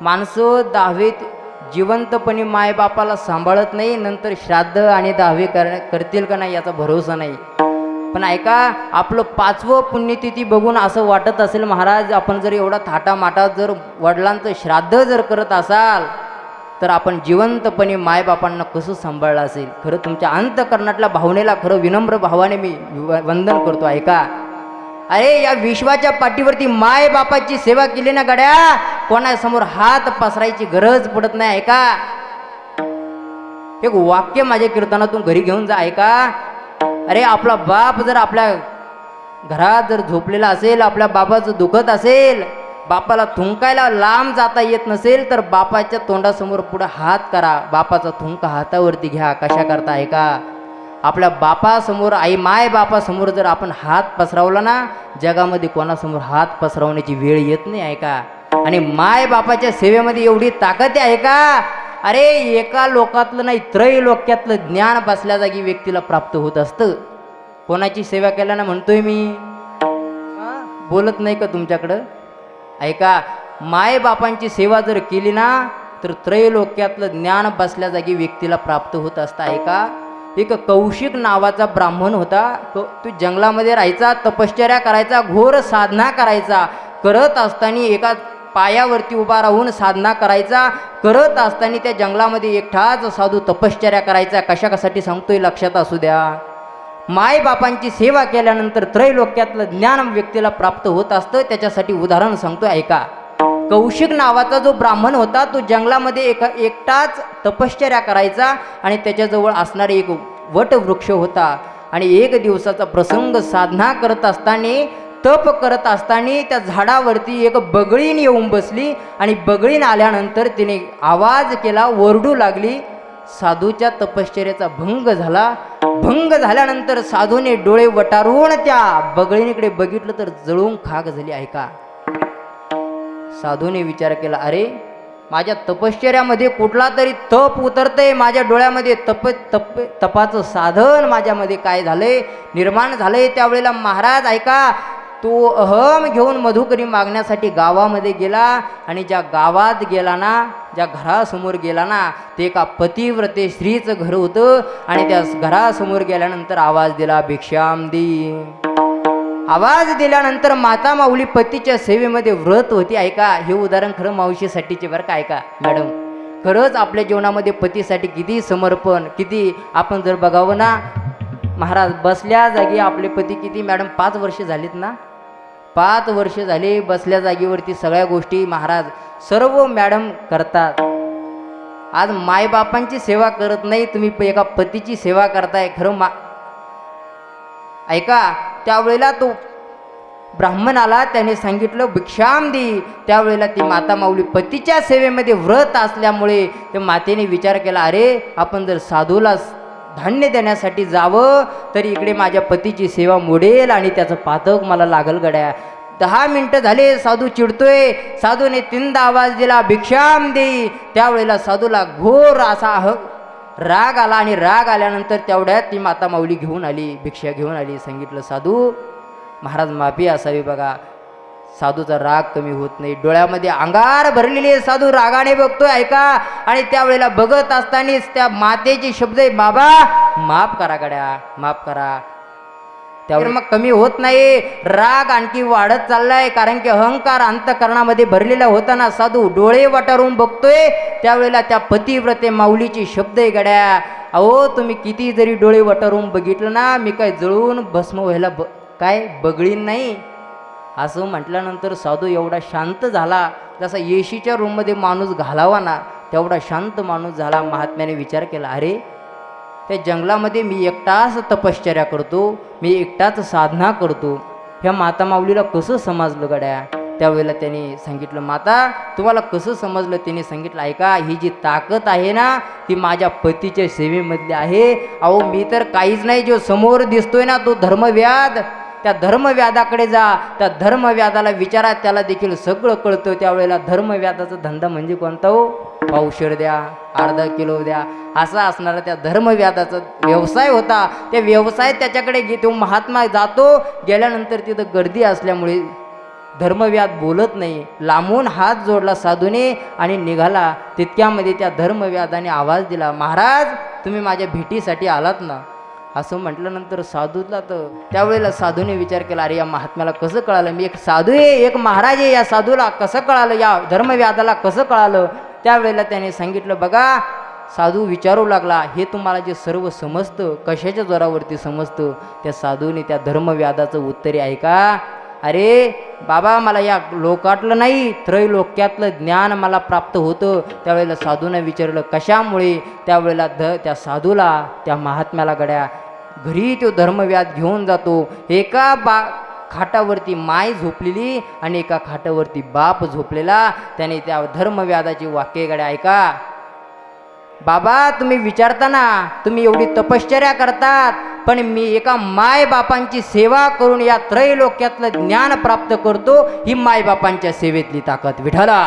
माणसं दहावीत जिवंतपणे मायबापाला सांभाळत नाही नंतर श्राद्ध आणि दहावी कर करतील का नाही याचा भरोसा नाही. पण ऐका आपलं पाचवं पुण्यतिथी बघून असं वाटत असेल महाराज आपण जर एवढा थाटामाटा जर वडिलांचं श्राद्ध जर करत असाल तर आपण जिवंतपणे मायबापांना कसं सांभाळलं असेल? खरं तुमच्या अंतकरणातल्या भावनेला खरं विनम्र भावाने मी व- वंदन करतो ऐका. अरे या विश्वाच्या पाठीवरती माय बापाची सेवा केली ना गड्या? कोणासमोर हात पसरायची गरज पडत नाही ऐका? एक वाक्य माझ्या कीर्तनातून घरी घेऊन जा ऐका? अरे आपला बाप जर आपल्या घरात जर झोपलेला असेल आपल्या बाबाचं दुखत असेल बापाला थुंकायला लांब जाता येत नसेल तर बापाच्या तोंडासमोर पुढं हात करा. बापाचा थुंका हातावरती घ्या कशा करता ऐका? आपल्या बापासमोर आई माय बापासमोर जर आपण हात पसरवला ना जगामध्ये कोणासमोर हात पसरवण्याची वेळ येत नाही ऐका आणि माय बापाच्या सेवेमध्ये एवढी ताकद आहे का? अरे एका लोकातलं नाही त्रय लोक्यातलं ज्ञान बसल्या जागी व्यक्तीला प्राप्त होत असतं. कोणाची सेवा केल्यानं म्हणतोय मी. बोलत नाही का तुमच्याकडं? ऐका माय बापांची सेवा जर केली ना तर त्रैलोक्यातलं ज्ञान बसल्या जागी व्यक्तीला प्राप्त होत असतं ऐका एक कौशिक नावाचा ब्राह्मण होता. तो तो जंगलामध्ये राहायचा तपश्चर्या करायचा घोर साधना करायचा. करत असताना एका पायावरती उभा राहून साधना करायचा. करत असताना त्या जंगलामध्ये एकटाच साधू तपश्चर्या करायचा. कशा कशासाठी सांगतोय लक्षात असू द्या. मायबापांची सेवा केल्यानंतर त्रैलोक्यातलं ज्ञान व्यक्तीला प्राप्त होत असतं. त्याच्यासाठी उदाहरण सांगतो ऐका. कौशिक नावाचा जो ब्राह्मण होता तो जंगलामध्ये एका एकटाच तपश्चर्या करायचा आणि त्याच्याजवळ असणारे एक वटवृक्ष होता. आणि एक दिवसाचा प्रसंग साधना करत असताना तप करत असताना त्या झाडावरती एक बगळीन येऊन बसली आणि बगळीन आल्यानंतर तिने आवाज केला ओरडू लागली. साधूच्या तपश्चर्याचा भंग झाला. भंग झाल्यानंतर साधूने डोळे वटारून त्या बगळीनीकडे बघितलं तर जळून खाक झाली ऐका साधूने विचार केला अरे माझ्या तपश्चर्यामध्ये कुठला तरी तप उतरतंय माझ्या डोळ्यामध्ये तप तप तपाचं साधन माझ्यामध्ये काय झालंय निर्माण झालंय त्यावेळेला महाराज ऐका तो अहम घेऊन मधुकरी मागण्यासाठी गावामध्ये गेला आणि ज्या गावात गेला ना ज्या घरासमोर गेला ना ते एका पतिव्रते श्रीचं घर होतं आणि त्या घरासमोर गेल्यानंतर आवाज दिला भिक्षाम दी आवाज दिल्यानंतर माता माऊली पतीच्या सेवेमध्ये व्रत होती. ऐका हे उदाहरण खरं मावशीसाठीचे बरं का? ऐका मॅडम. खरंच आपल्या जीवनामध्ये पतीसाठी किती समर्पण किती आपण जर बघावं ना महाराज बसल्या जागी आपले पती किती? मॅडम पाच वर्ष झालीत ना? पाच वर्ष झाले बसल्या जागेवरती सगळ्या गोष्टी महाराज सर्व मॅडम करतात. आज मायबापांची सेवा करत नाही तुम्ही प- एका पतीची सेवा करताय खरं मा ऐका त्यावेळेला तो ब्राह्मणाला त्याने सांगितलं भिक्षाम दे त्यावेळेला ती माता माऊली पतीच्या सेवेमध्ये व्रत असल्यामुळे त्या मातेने विचार केला अरे आपण जर साधूला धान्य देण्यासाठी जावं तर इकडे माझ्या पतीची सेवा मोडेल आणि त्याचं पातक मला लागल गड्या. दहा मिनटं झाले साधू चिडतोय. साधूने तीनदा आवाज दिला भिक्षाम दे त्यावेळेला साधूला घोर असा अह राग आला आणि राग आल्यानंतर तेवढ्यात ती माता माऊली घेऊन आली भिक्षा घेऊन आली सांगितलं साधू महाराज माफी असावी बघा. साधूचा राग कमी होत नाही. डोळ्यामध्ये अंगार भरलेली आहे साधू रागाने बघतोय ऐका. आणि त्यावेळेला बघत असतानाच त्या मातेचे शब्द आहे बाबा माफ करा गड्या माफ करा. त्यावर मग कमी होत नाही. राग आणखी वाढत चाललाय. कारण की अहंकार अंतकरणामध्ये भरलेला होता ना साधू डोळे वटारून बघतोय. त्यावेळेला त्या पतिव्रते माऊलीची शब्द आहे गड्या. अहो तुम्ही किती जरी डोळे वटारून बघितलं ना मी काय जळून भस्म व्हायला ब काय बगळीन नाही. असं म्हटल्यानंतर साधू एवढा शांत झाला. जसा येशीच्या रूममध्ये माणूस घालावा ना तेवढा शांत माणूस झाला. महात्म्याने विचार केला अरे त्या जंगलामध्ये मी एकटाच तपश्चर्या करतो मी एकटाच साधना करतो. ह्या माता माऊलीला कसं समजलं गड्या? त्यावेळेला त्याने सांगितलं माता तुम्हाला कसं समजलं? त्याने सांगितलं ऐका ही जी ताकद आहे ना ती माझ्या पतीच्या सेवेमधली आहे. अहो मी तर काहीच नाही जो समोर दिसतोय ना तो धर्मव्याध त्या धर्मव्याधाकडे जा. त्या धर्मव्याधाला विचारा त्याला देखील सगळं कळतं. त्यावेळेला धर्मव्याधाचा धंदा म्हणजे कोणता हो? पावशेर द्या अर्धा किलो द्या. असा असणारा त्या धर्मव्याधाचा व्यवसाय होता. त्या व्यवसाय त्याच्याकडे घे तो महात्मा जातो गेल्यानंतर तिथं गर्दी असल्यामुळे धर्मव्याद बोलत नाही. लांबून हात जोडला साधूने आणि निघाला. तितक्यामध्ये त्या धर्मव्यादाने आवाज दिला महाराज तुम्ही माझ्या भेटीसाठी आलात ना? असं म्हटल्यानंतर साधूला तर त्यावेळेला साधूने विचार केला अरे या महात्म्याला कसं कळालं? मी एक साधू आहे एक महाराज आहे. या साधूला कसं कळालं? या धर्मव्यादाला कसं कळालं? त्यावेळेला त्याने सांगितलं बघा साधू विचारू लागला. हे तुम्हाला जे सर्व समजतं कशाच्या जोरावरती समजतं त्या साधूने त्या धर्मव्यादाचं आहे का? अरे बाबा मला या लोकातलं नाही त्रैलोक्यातलं ज्ञान मला प्राप्त होतं. त्यावेळेला साधूनं विचारलं कशामुळे? त्यावेळेला ध त्या साधूला त्या महात्म्याला गड्या घरी तो धर्मव्याद घेऊन जातो. एका बा खाटावरती माय झोपलेली आणि एका खाटावरती बाप झोपलेला. त्याने त्या धर्मव्यादाची वाक्यकडे ऐका. बाबा तुम्ही विचारताना तुम्ही एवढी तपश्चर्या करतात पण मी एका मायबापांची सेवा करून या त्रैलोक्यातलं ज्ञान प्राप्त करतो ही मायबापांच्या सेवेतली ताकद विठाला